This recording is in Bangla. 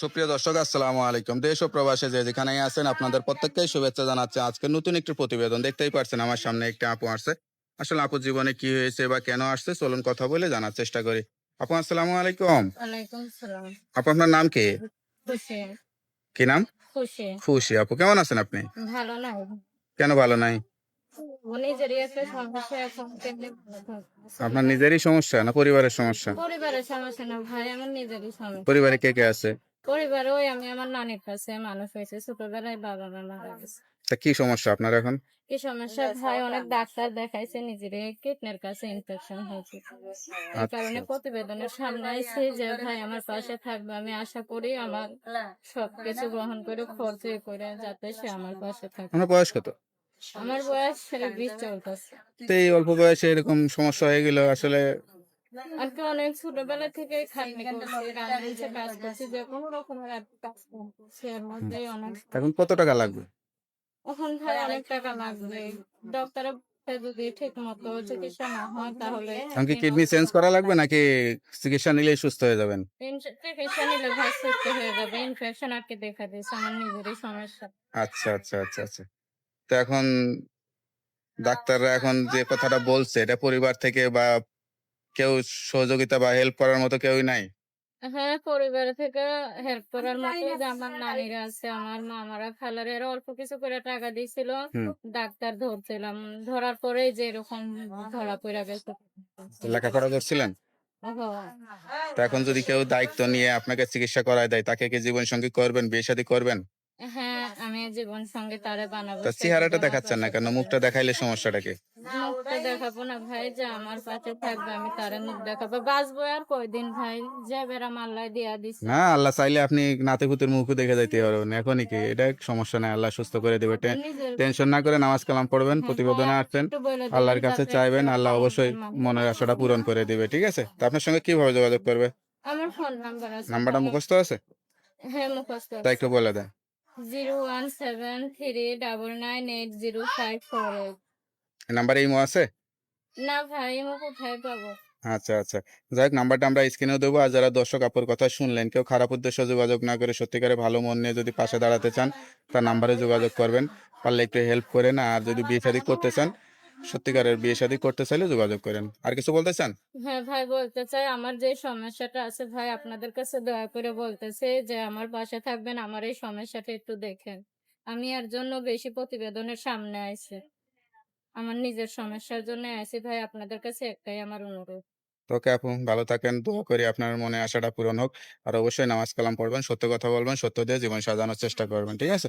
সুপ্রিয় দর্শক আসসালামু আলাইকুম। দেশ ও প্রবাসে যে যেখানেই আছেন আপনাদের প্রত্যেককেই শুভেচ্ছা জানাচ্ছে। আজকে নতুন একটি প্রতিবেদন দেখতেই পারছেন আমার সামনে একটা আপু আসছে। আসলে আপুর জীবনে কি হয়েছে বা কেন আসছে চলুন কথা বলে জানার চেষ্টা করি। আপু আসসালামু আলাইকুম। আপু আপনার নাম কি? খুশি। কি নাম? খুশি। খুশি। আপু কেমন আছেন আপনি? ভালো না। কেন ভালো নাই? আপনার নিজেরই সমস্যা না পরিবারের সমস্যা? পরিবারের সমস্যা না ভাই আমার নিজেরই সমস্যা। পরিবারে কে কে আছে? পরিবারে ওই আমি আমার নানির কাছে মানুষ হয়েছে ছোটবেলায় বাবা মা মারা গেছে। তা কি সমস্যা আপনার এখন? কি সমস্যা? ভাই অনেক ডাক্তার দেখাইছে নিজেরই কিডনির কাছে ইনফেকশন হয়েছে। এই কারণে প্রতিবেদনের সামনে আইছে যে ভাই আমার পাশে থাকবে আমি আশা করি আমার সবকিছু গ্রহণ করে খরচ করে যাতে সে আমার পাশে থাকে। আপনার বয়স কত? আমার বয়স বিশ চলতেছে তো এই অল্প বয়সে এরকম সমস্যা হয়ে গেল আসলে আর কি অনেক ছোটবেলা থেকে খাটনি করছি রান্নাঘরে কাজ করছি যে কোনো রকমের কাজ করছি এর মধ্যে অনেক এখন কত টাকা লাগবে? এখন ভাই অনেক টাকা লাগবে। ডক্টরের যদি ঠিক মতো চিকিৎসা না হয় তাহলে এখন কিডনি চেঞ্জ করা লাগবে নাকি চিকিৎসা নিলেই সুস্থ হয়ে যাবেন? চিকিৎসা নিলে ভাই সুস্থ হয়ে যাবে ইনফেকশন আর কি দেখা দিয়েছে আমার নিজেরই সমস্যা। আচ্ছা আচ্ছা আচ্ছা আচ্ছা। তো এখন ডাক্তাররা এখন যে কথাটা বলছে এটা পরিবার থেকে বা কেউ সহযোগিতা বা হেল্প করার মতো কেউই নাই। হ্যাঁ পরিবার থেকে হেল্প করার মতো যে আমার নানিরা আছে আমার মামারা খালারা এরা অল্প কিছু করে টাকা দিয়েছিল ডাক্তার ধরছিলাম ধরার পরেই যে এরকম ধরা পড়ে গেছে লেখাপড়া করছিলেন এখন যদি কেউ দায়িত্ব নিয়ে আপনাকে চিকিৎসা করায় দেয় তাকে কি জীবন সঙ্গী করবেন বিয়ে শাদী করবেন? হ্যাঁ জীবন সঙ্গে তারে বানাবো তা চেহারাটা দেখাচ্ছেন না কেন? মুখটা দেখাইলে সমস্যাটা কি? মুখটা দেখাবো না ভাই যে আমার পাশে থাকবে আমি তারে মুখ দেখাবো। বাঁচবো আর কয়দিন ভাই? যে দিয়া দিছে। না আল্লাহ চাইলে আপনি নাতে পুতের মুখও দেখে যাইতে পারবেন। এখনই কি? এটা সমস্যা নাই আল্লাহ সুস্থ করে দেবে। টেনশন না করে নামাজ কালাম পড়বেন হ্যাঁ, প্রতিবেদনে দিবেন আল্লাহর কাছে চাইবেন আল্লাহ অবশ্যই হয়। মনের আশাটা পূরণ করে দিবে ঠিক আছে? তো আপনার সঙ্গে কীভাবে যোগাযোগ করবে? আমার ফোন নাম্বার আছে নাম্বারটা মুখস্থ আছে? হ্যাঁ মুখস্থ তা একটু বলে দেন। Zero one seven three double nine eight zero five four নাম্বারে ইমো আছে? না ভাই ইমো কোথায় পাবো? আচ্ছা আচ্ছা। যাই হোক নাম্বারটা আমরা স্ক্রিনেও দেবো আর যারা দর্শক আপুর কথা শুনলেন কেউ খারাপ উদ্দেশ্য যোগাযোগ না করে সত্যিকারে ভালো মন নিয়ে যদি পাশে দাঁড়াতে চান তার নাম্বারে যোগাযোগ করবেন। পারলে একটু হেল্প করেন আর যদি বিয়ে শাদী করতে চান সত্যিকারের বিয়ে শাদী করতে চাইলে যোগাযোগ করেন। আর কিছু বলতে চান? হ্যাঁ ভাই বলতে চাই আমার যে সমস্যাটা আছে ভাই আপনাদের কাছে দয়া করে বলতেছে যে আমার পাশে থাকবেন আমার এই সমস্যাটা একটু দেখেন। আমি এর জন্য বেশি প্রতিবেদনের সামনে আইছি। আমার নিজের সমস্যার জন্য আইছি ভাই আপনাদের কাছে একটাই আমার অনুরোধ। তোকে আপু ভালো থাকেন দোয়া করি আপনার মনে আশাটা পূরণ হোক। আর অবশ্যই নামাজ কালাম পড়বেন সত্য কথা বলবেন সত্য দিয়ে জীবন সাজানোর চেষ্টা করবেন ঠিক আছে?